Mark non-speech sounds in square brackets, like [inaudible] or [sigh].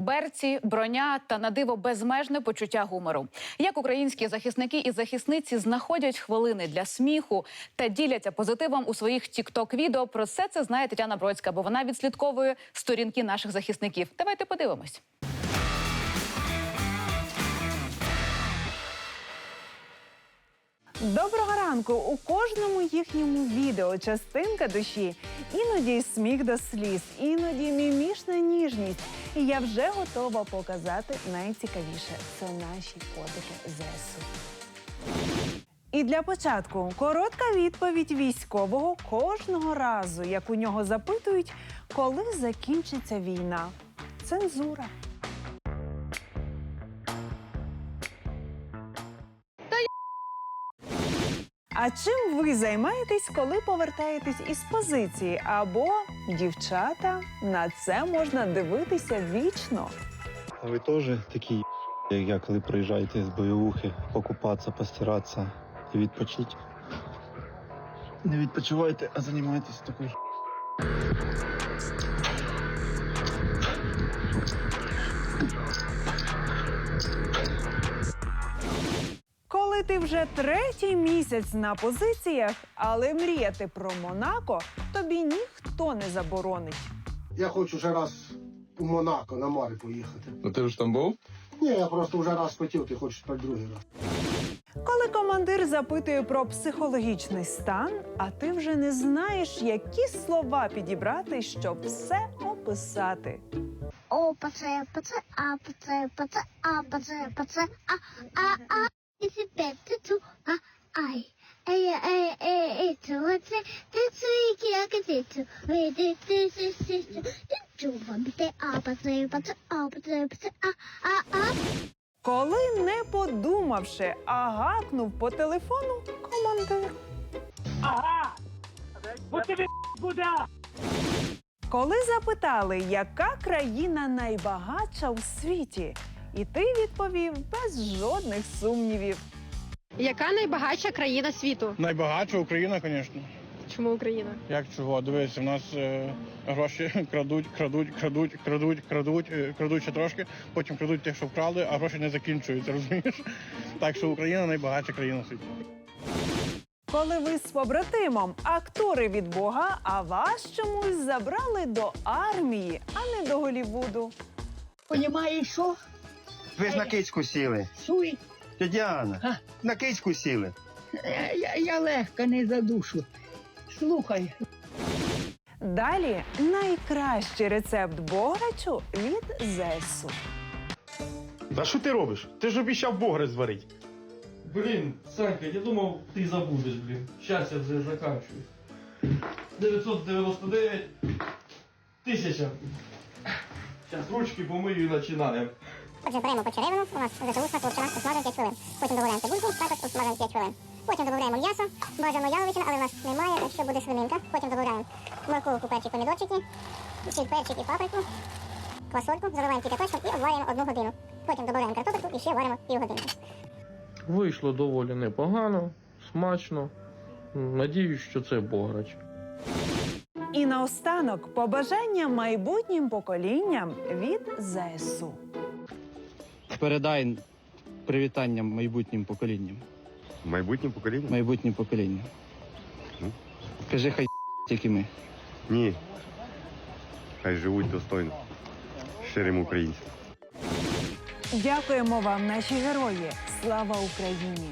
Берці, броня та на диво безмежне почуття гумору. Як українські захисники і захисниці знаходять хвилини для сміху та діляться позитивом у своїх тікток відео Про все це знає Тетяна Бродська, бо вона відслідковує сторінки наших захисників. Давайте подивимось. Доброго ранку! У кожному їхньому відео частинка душі, іноді сміх до сліз, іноді мімішна ніжність. І я вже готова показати найцікавіше це наші котики ЗСУ. І для початку коротка відповідь військового кожного разу, як у нього запитують, коли закінчиться війна. Цензура. А чим ви займаєтесь, коли повертаєтесь із позиції? Або дівчата на це можна дивитися вічно. Ви теж такі, як коли приїжджаєте з бойовухи, покупатися, постиратися і відпочити? Не відпочивайте, а займайтесь такою. Коли ти вже третій місяць на позиціях, але мріяти про Монако тобі ніхто не заборонить. Я хочу вже раз у Монако на море поїхати. Ну ти ж там був? Ні, я просто вже раз хотів, ти хочеш тепер другий раз. Коли командир запитує про психологічний стан, а ти вже не знаєш, які слова підібрати, щоб все описати. О, паце, паце, а, паце, паце, а, паце, паце, а, а, а, is better to, а, а. Коли не подумавши, а гакнув по телефону командир. Коли запитали, яка країна найбагатша у світі, і ти відповів без жодних сумнівів. Яка найбагатша країна світу? Найбагатша Україна, звісно. Чому Україна? Як чого? Дивись, у нас е, гроші [laughs] крадуть, крадуть, крадуть, крадуть, крадуть, е, крадуть ще трошки, потім крадуть те, що вкрали, а гроші не закінчуються, розумієш? Так що Україна найбагатша країна в світі. Коли ви з побратимом актори від Бога, а вас чомусь забрали до армії, а не до Голівуду. Понімаєш, що? Ви ж на кицьку сіли. Суй, Дядяна, на кицьку сіли. я, я, я легко не за душу. Слухай, Далі найкращий рецепт бограчу від ЗСУ. Та що ти робиш? Ти ж обіцяв богри зварити. Блін, Санька, я думав, ти забудеш, блін. Щас я вже заканчую. 999 тисяча. Зараз ручки помию і починаємо. Отже, беремо почеревину, у нас зажилушна хлопчина, усмажимо 5 хвилин. Потім додаємо цибульку, також усмажимо 5 хвилин. Потім додаємо м'ясо, бажано яловичина, але в нас немає, так що буде свининка. Потім додаємо морковку, перчик, помідорчики, перчик і паприку, квасольку, заливаємо кипяточком і обварюємо одну годину. Потім додаємо картопельку і ще варимо півгодинки. Вийшло доволі непогано, смачно. Надіюсь, що це бограч. І наостанок побажання майбутнім поколінням від ЗСУ. Передай привітання майбутнім поколінням. Майбутнім покоління? Майбутнім поколінням. Ну. Кажи, хай тільки ми. Ні. Хай живуть достойно. Щирим українцям. Дякуємо вам, наші герої. Слава Україні!